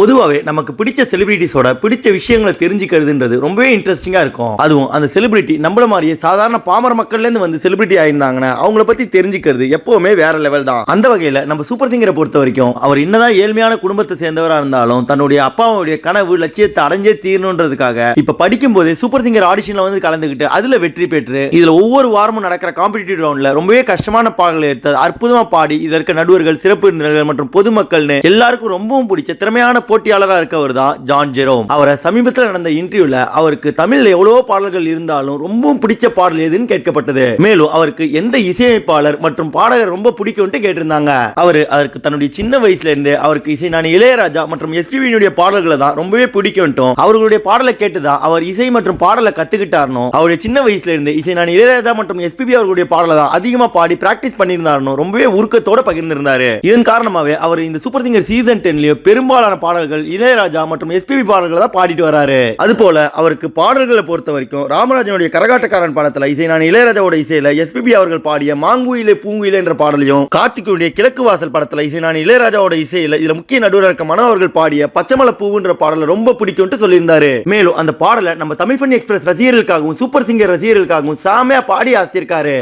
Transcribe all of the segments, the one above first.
பொதுவாகவே நமக்கு பிடிச்ச செலிபிரிட்டிஸோட பிடிச்ச விஷயங்களை தெரிஞ்சுக்கிறதுன்றது ரொம்பவே இன்ட்ரெஸ்டிங்காக இருக்கும். அதுவும் அந்த செலிபிரிட்டி நம்மள மாதிரியே சாதாரண பாமர மக்கள்லேருந்து வந்து செலிபிரிட்டி ஆயிருந்தாங்கன்னா அவங்கள பற்றி தெரிஞ்சுக்கிறது எப்பவுமே வேற லெவல் தான். அந்த வகையில் நம்ம சூப்பர் சிங்கரை பொறுத்த வரைக்கும் அவர் என்னதான் ஏழ்மையான குடும்பத்தை சேர்ந்தவராக இருந்தாலும் தன்னுடைய அப்பாவுடைய கனவு லட்சியத்தை அடைஞ்சே தீரணுன்றதுக்காக இப்போ படிக்கும் போதே சூப்பர் சிங்கர் ஆடிஷனில் வந்து கலந்துக்கிட்டு அதில் வெற்றி பெற்று இதில் ஒவ்வொரு வாரமும் நடக்கிற காம்படிட்டிவ் ரவுண்டில் ரொம்பவே கஷ்டமான பாடல்களை எடுத்து அற்புதமாக பாடி இதற்கு நடுவர்கள் சிறப்பு மற்றும் பொதுமக்கள்னு எல்லாருக்கும் ரொம்பவும் பிடிச்ச திறமையான போட்டியாளரா இருக்கவர் தான் ஜான் ஜெரோம். அவரை சமீபத்தில் நடந்த இன்டர்வியூல அவருக்கு தமிழ்ல எவ்வளவோ பாடல்கள் இருந்தாலும் ரொம்பவும் பிடிச்ச பாடல் எதுன்னு கேட்கப்பட்டது. மேலும் அவருக்கு எந்த இசையமைப்பாளர் மற்றும் பாடகர் ரொம்ப பிடிக்கும்ட்டு கேட்டிருந்தாங்க. அவரு அதற்கு தன்னுடைய சின்ன வயசுல இருந்து அவருக்கு இசை நான் இளையராஜா மற்றும் எஸ்பிபியினுடைய பாடல்களை தான் ரொம்பவே பிடிக்கும்ட்டும் அவர்களுடைய பாடலை கேட்டுதான் அவர் இசை மற்றும் பாடலை கத்துக்கிட்டாரணும் அவருடைய சின்ன வயசுல இருந்து இசை நான் இளையராஜா மற்றும் எஸ்பிபி அவர்களுடைய பாடலை தான் அதிகமா பாடி பிராக்டிஸ் பண்ணியிருந்தாரணும் ரொம்பவே உருக்கத்தோட பகிர்ந்திருந்தாரு. இதன் காரணமாவே அவர் இந்த சூப்பர் சிங்கர் சீசன் டென்லயும் பெரும்பாலான பாடல் பாடல்கள் இளையராஜா மற்றும் எஸ்பிபி பாடல்களை தான் பாடிட்டு வராரு. அது போல அவருக்கு பாடல்களை பொறுத்த வரைக்கும் ராமராஜனுடைய கரகாட்டக்காரன் படத்துல இசை நான் இளையராஜாவோட இசையில எஸ்பிபி அவர்கள் பாடிய மாங்குயிலே பூங்குயிலே என்ற பாடலையும் கார்த்திகுடைய கிழக்கு வாசல் படத்துல இசை நான் இளையராஜாவோட இசையில இதுல முக்கிய நடுவராக இருக்க மனோ அவர்கள் பாடிய பச்சைமலை பூவுன்ற பாடல ரொம்ப பிடிக்கும்ட்டு சொல்லியிருந்தாரு. மேலும் அந்த பாடலை நம்ம தமிழ் பண்ணி எக்ஸ்பிரஸ் ரசிகர்களுக்காகவும் சூப்பர் சிங்கர் ரசிகர்களுக்காகவும் சாமியா பாடி ஆசிருக்காரு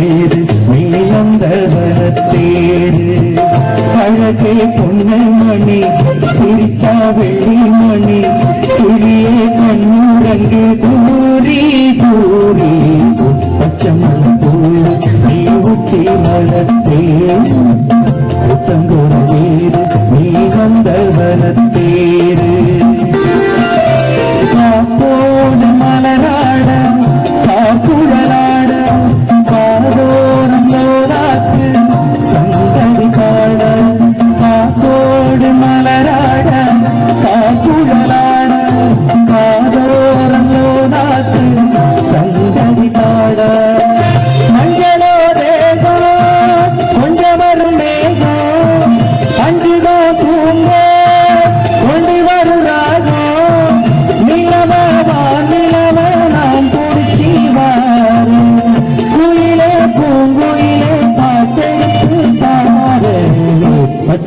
ஏறு பொன்னமணி சிரிச்சா வெள்ளிமணி துளியே கண்ணுரங்கு கூறி கூறி பச்சமணம் போல நீ உச்சி மலத்தே புத்தங்குற வேறு நீ வந்த வனத்தேர்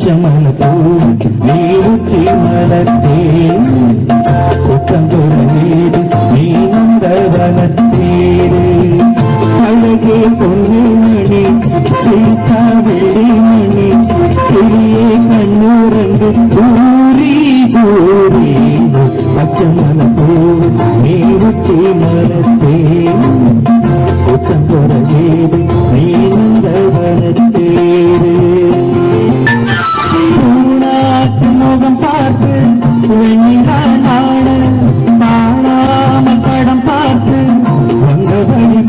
பச்சை நீ உச்சி மலத்தே புத்தங்குற வீடு நீ நந்தவனத்தேரு அழகே பொண்ணு சீச்சா வெள்ளி கிளியே கண்ணூரங்கு தூரி தூரி நீ உச்சி மலத்தே புத்தங்குற நீ பார்த்து வந்தபடி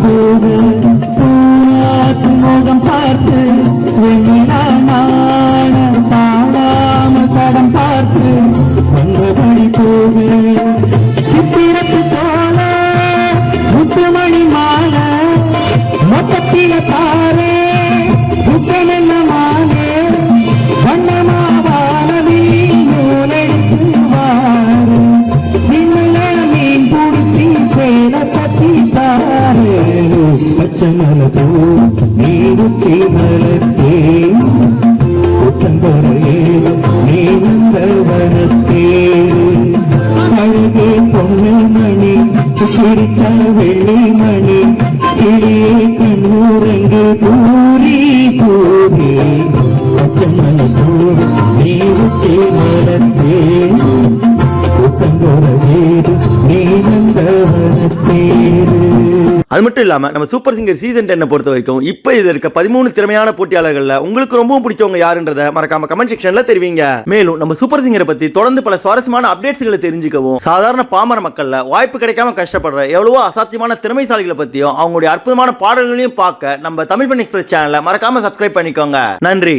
பார்த்து பச்சை மலை பூ நீ உச்சி மலத்தே நீ வந்தவனத்தே அழகே பொண்ணு மணி சிரிச்ச வெள்ளி மணி கிளியே கண்ணூரங்கு தூரி தூரி பச்சமல நீ உச்சி மரத்தே நீ அது மட்டும் இல்லாமல் நம்ம சூப்பர் சிங்கர் சீசன் டென்னை பொறுத்த வரைக்கும் இப்போ இது இருக்க பதிமூணு திறமையான போட்டியாளர்களில் உங்களுக்கு ரொம்பவும் பிடிச்சவங்க யாருன்றத மறக்காம கமெண்ட் செக்ஷனில் தெரிவிங்க. மேலும் நம்ம சூப்பர் சிங்கரை பற்றி தொடர்ந்து பல சுவாரஸ்யமான அப்டேட்ஸ்களை தெரிஞ்சுக்கவும் சாதாரண பாமர மக்களில் வாய்ப்பு கிடைக்காம கஷ்டப்படுற எவ்வளவோ அசாத்தியமான திறமைசாலிகளை பற்றியும் அவங்களுடைய அற்புதமான பாடல்களையும் பார்க்க நம்ம தமிழ் ஃபன் எக்ஸ்பிரஸ் சேனலை மறக்காம சப்ஸ்கிரைப் பண்ணிக்கோங்க. நன்றி.